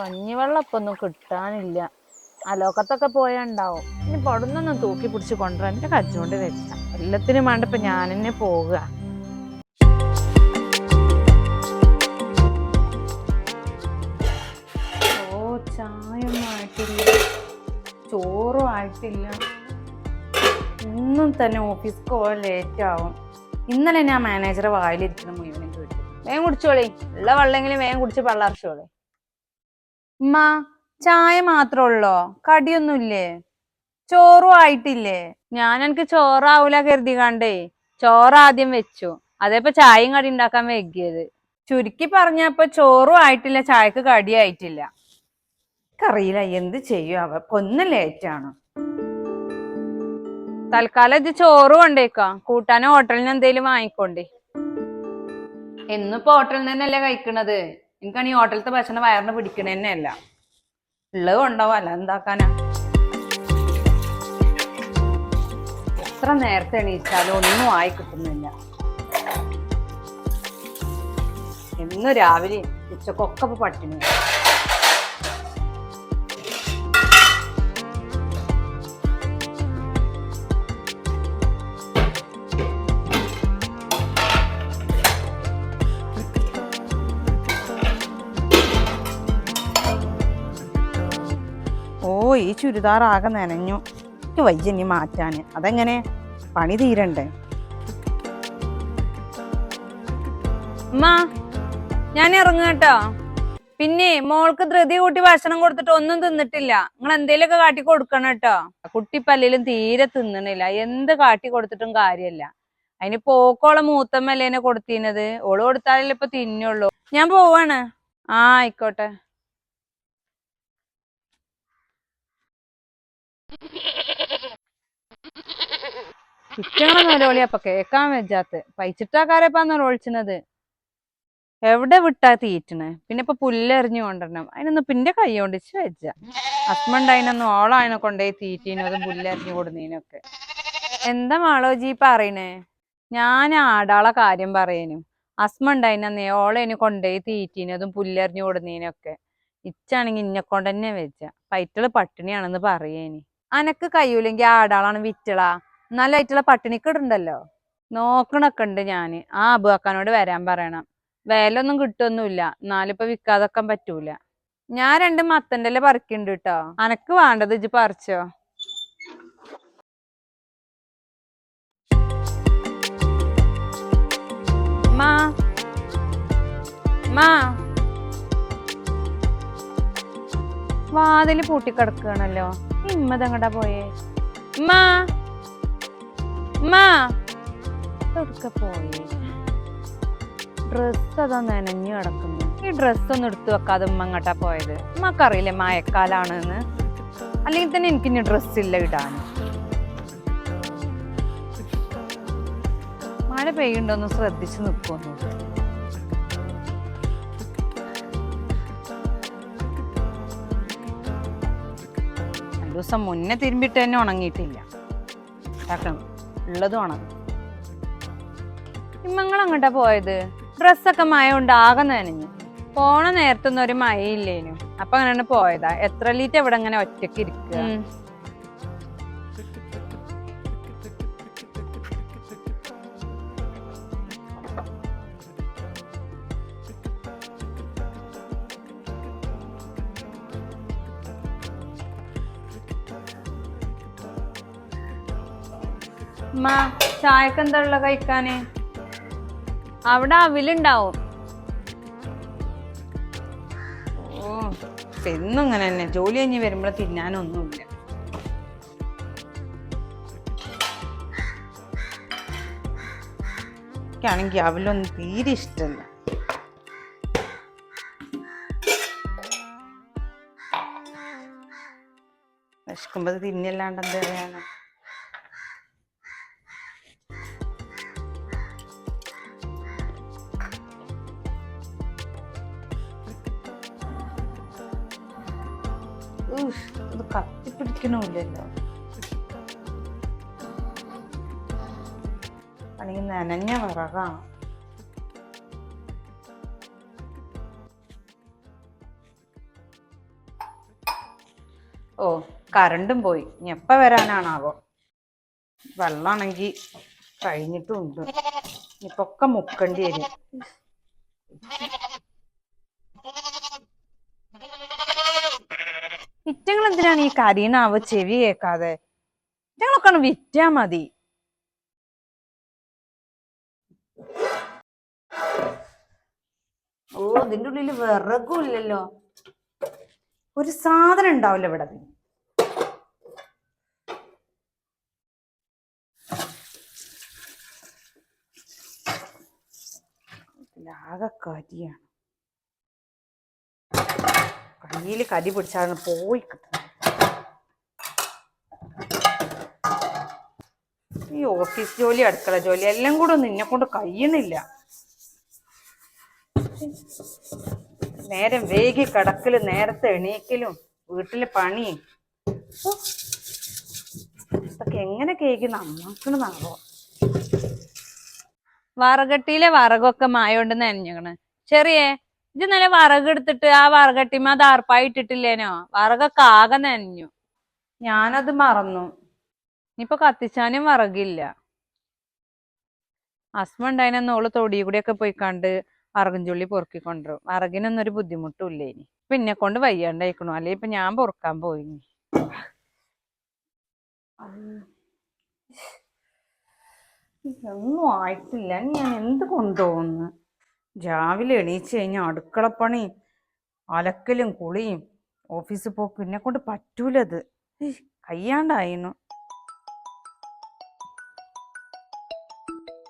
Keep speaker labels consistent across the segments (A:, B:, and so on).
A: കഞ്ഞിവെള്ളം ഇപ്പൊ ഒന്നും കിട്ടാനില്ല. അലോക്കത്തൊക്കെ പോയാ ഉണ്ടാവും ഇനി പൊടുന്നൊന്നും തൂക്കി പിടിച്ച് കൊണ്ടുവരാൻ എന്റെ കച്ചുകൊണ്ട് വെച്ച. എല്ലാത്തിനും വേണ്ട ഇപ്പൊ ഞാൻ തന്നെ പോവുക. ഓ ചായ ഒന്നും ആയിട്ടില്ല. ചോറും ആയിട്ടില്ല. ഇന്നും തന്നെ ഓഫീസിൽ പോകാൻ ലേറ്റ് ആവും. ഇന്നലെ ഞാൻ മാനേജറെ വായിലിരിക്കുന്ന മുഴുവനും വേഗം കുടിച്ചോളി. ഉള്ള വെള്ളമെങ്കിലും വേഗം കുടിച്ച് പള്ളർച്ചോളി. ഉമ്മ ചായ മാത്രമേ ഉള്ളോ കടിയൊന്നുമില്ലേ ചോറും ആയിട്ടില്ലേ? ഞാൻ എനിക്ക് ചോറാവൂല കരുതി കണ്ടേ ചോറ് ആദ്യം വെച്ചു. അതേപ്പോ ചായയും കടി ഉണ്ടാക്കാൻ വൈകിയത്. ചുരുക്കി പറഞ്ഞപ്പോ ചോറും ആയിട്ടില്ല ചായക്ക് കടി ആയിട്ടില്ല. എനിക്കറിയില്ല എന്ത് ചെയ്യും? അവ കൊന്ന ലേറ്റാണ്. തൽക്കാലം ഇത് ചോറ് കൊണ്ടേക്കാം. കൂട്ടാനോ ഹോട്ടലിന് എന്തേലും വാങ്ങിക്കോണ്ടേ. എന്നിപ്പോ ഹോട്ടലിൽ നിന്നല്ലേ കഴിക്കണത്? എനിക്കാണ് ഈ ഹോട്ടലത്തെ ഭക്ഷണം വയറിന് പിടിക്കണ തന്നെയല്ല. ഉള്ളത് കൊണ്ടാവും അല്ല എന്താക്കാനാ? എത്ര നേരത്തെ എണീച്ചാലും ഒന്നും ആയി കിട്ടുന്നില്ല. എന്നും രാവിലെ ഉച്ചക്കൊക്കെ പട്ടിണി ഓ ഈ ചുരിദാർ ആകെ നനഞ്ഞു. എനിക്ക് വയ്യ ഇനി മാറ്റാന് അതെങ്ങനെ? പണി തീരണ്ടേ? ഞാൻ ഇറങ്ങട്ടോ പിന്നെ മോൾക്ക് ധൃതി കൂട്ടി ഭക്ഷണം കൊടുത്തിട്ട് ഒന്നും തിന്നിട്ടില്ല. നിങ്ങൾ എന്തേലൊക്കെ കാട്ടി കൊടുക്കണം കേട്ടോ. കുട്ടി പല്ലിലും തീരെ തിന്നണില്ല. എന്ത് കാട്ടി കൊടുത്തിട്ടും കാര്യമല്ല. അതിന് പോക്കോളം മൂത്തമ്മല്ലേനെ കൊടുത്തിരുന്നത്? ഓൾ കൊടുത്താലല്ലേ ഇപ്പൊ തിന്നുള്ളൂ. ഞാൻ പോവാണ്. ആ ആയിക്കോട്ടെ. ഇറ്റങ്ങളെ നിലവിളി അപ്പൊ കേക്കാൻ വെച്ചാത്ത് പൈച്ചിട്ടാക്കാരപ്പാ നിലവിളിച്ചത് എവിടെ വിട്ടാ തീറ്റണ്? പിന്നെ ഇപ്പൊ പുല്ലെറിഞ്ഞു കൊണ്ടുവരണം. അതിനൊന്നും പിന്നെ കൈ കൊണ്ടിച്ച് വെച്ച ഹസ്ബൻഡ് അതിനൊന്നും ഓളായിനെ കൊണ്ടുപോയി തീറ്റീനതും പുല്ലെറിഞ്ഞു കൊടുന്നീനൊക്കെ. എന്താ മാളോജി പറയണേ? ഞാൻ ആടാളെ കാര്യം പറയനും. ഹസ്ബൻഡ് അതിനെ ഓളേന് കൊണ്ടുപോയി തീറ്റീനതും പുല്ലെറിഞ്ഞു കൊടുന്നീനൊക്കെ. ഇച്ചാണെങ്കി ഇന്നെ കൊണ്ട് തന്നെ വെച്ച പൈറ്റൾ പട്ടിണിയാണെന്ന് പറയേനി. അനക്ക് കയ്യൂലെങ്കി ആടാളാണ് വിറ്റളാ. എന്നാലും ആയിട്ടുള്ള പട്ടിണിക്കിടുണ്ടല്ലോ നോക്കണൊക്കെ ഉണ്ട് ഞാൻ. ആ അബുവാക്കാനോട് വരാൻ പറയണം. വേലൊന്നും കിട്ടുമൊന്നുമില്ല എന്നാലിപ്പോ വിൽക്കാതൊക്കെ പറ്റൂല. ഞാൻ രണ്ട് മത്തന്റെ പറിക്കുന്നുണ്ട് കേട്ടോ അനക്ക് വേണ്ടത് ഇജ്ജ് പറിച്ചോ. മാ. വാതിൽ ഇമ്മതങ്ങടാ പോയേ? ഉമ്മാ പോയേ? ഡ്രസ് അതാ നനഞ്ഞു കിടക്കുന്നു. ഈ ഡ്രസ് ഒന്നും എടുത്തു വെക്കാതെ ഉമ്മ അങ്ങോട്ടാ പോയത്? ഉമ്മക്കറിയില്ലേ മഴക്കാലാണെന്ന് അല്ലെങ്കിൽ തന്നെ എനിക്ക് ഇനി ഡ്രസ് ഇല്ല ഇടാൻ. മഴ പെയ്യുണ്ടോന്ന് ശ്രദ്ധിച്ച് നിൽക്കുന്നു ദിവസം മുന്നേ തിരുമ്പിട്ട് തന്നെ ഉണങ്ങിയിട്ടില്ല. ഉണ്ടാക്കണം. ഉള്ളതും ഉണങ്ങും ഇമ്മങ്ങൾ അങ്ങോട്ടാ പോയത്? ഡ്രസ്സൊക്കെ മഴ കൊണ്ട് ആകെ നനഞ്ഞു. പോണ നേരത്തൊന്നും ഒരു മഴയില്ലേനു. അപ്പൊ അങ്ങനെയാണ് പോയതാ. എത്ര ലീറ്റ് ഇവിടെ അങ്ങനെ ഒറ്റയ്ക്ക് ഇരിക്കുക? ഉമ്മ ചായക്ക് എന്താ കഴിക്കാന്? അവിടെ അവിലുണ്ടാവും. ഓ എന്നും ഇങ്ങനെ തന്നെ. ജോലി കഴിഞ്ഞ് വരുമ്പോൾ തിന്നാനൊന്നുമില്ല. എനിക്കാണെങ്കിൽ അവലൊന്നും തീരെ ഇഷ്ടമല്ല വിശക്കുമ്പോൾ തിന്നല്ലാണ്ട് എന്താ പറയാനാ ഇത് കത്തിപ്പിടിക്കണമില്ലല്ലോ. അല്ലെങ്കിൽ നനഞ്ഞ വിറകാണ് ഓ കറണ്ടും പോയി. ഇനി എപ്പ വരാനാണാവോ? വെള്ളാണെങ്കി കഴിഞ്ഞിട്ടുണ്ട് ഇപ്പൊക്കെ മുക്കണ്ടി വരും. ഇറ്റങ്ങൾ എന്തിനാണ് ഈ കരീനാവ് ചെവി കേൾക്കാതെ? ഇറ്റങ്ങളൊക്കെ വിറ്റാ മതി. ഓ ഇതിന്റെ ഉള്ളിൽ വിറകും ഇല്ലല്ലോ ഒരു സാധനം ഉണ്ടാവില്ല ഇവിടെ. ആകെ കരിയാണ്. കയ്യിൽ കടി പിടിച്ചാണ് പോയി കിട്ടുന്നത്. ഈ ഓഫീസ് ജോലി അടുക്കള ജോലി എല്ലാം കൂടെ ഒന്നും എന്നെ കൊണ്ട് കഴിയണില്ല. നേരം വേഗി കിടക്കലും നേരത്തെ എണീക്കലും വീട്ടിലെ പണി. ഇതൊക്കെ എങ്ങനെ കേക്ക് നന്നാക്കണെന്നാവോ വറകട്ടിയിലെ വറകൊക്കെ മായോണ്ട് നനഞ്ഞു ചെറിയേ ഇത് നല്ല വറകെടുത്തിട്ട് ആ വറകട്ടിമ അത് ആർപ്പായി ഇട്ടിട്ടില്ലേനോ? വറകൊക്കെ ആകെ നനഞ്ഞു. ഞാനത് മറന്നു. ഇനിയിപ്പൊ കത്തിച്ചാനും വറകില്ല. അസ്മ ഉണ്ടായിനന്ന് ഓൾ തൊടി കൂടിയൊക്കെ പോയി കണ്ട് വറകും ചുള്ളി പൊറുക്കിക്കൊണ്ടുവരും വറകിനൊന്നും ഒരു ബുദ്ധിമുട്ടും ഇല്ല ഇനി. പിന്നെ കൊണ്ട് വയ്യാണ്ടായിക്കണു. അല്ലെ ഇപ്പൊ ഞാൻ പൊറുക്കാൻ പോയി ഒന്നും ആയിട്ടില്ല. ഞാൻ എന്ത് കൊണ്ടുപോകുന്നു? രാവിലെ എണീച്ച് കഴിഞ്ഞാൽ അടുക്കളപ്പണി അലക്കലും കുളിയും ഓഫീസിൽ പോക്കും എന്നെ കൊണ്ട് പറ്റൂലത്. കയ്യാണ്ടായിരുന്നു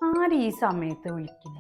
A: ആര് ഈ സമയത്ത് വിളിക്കുന്നു?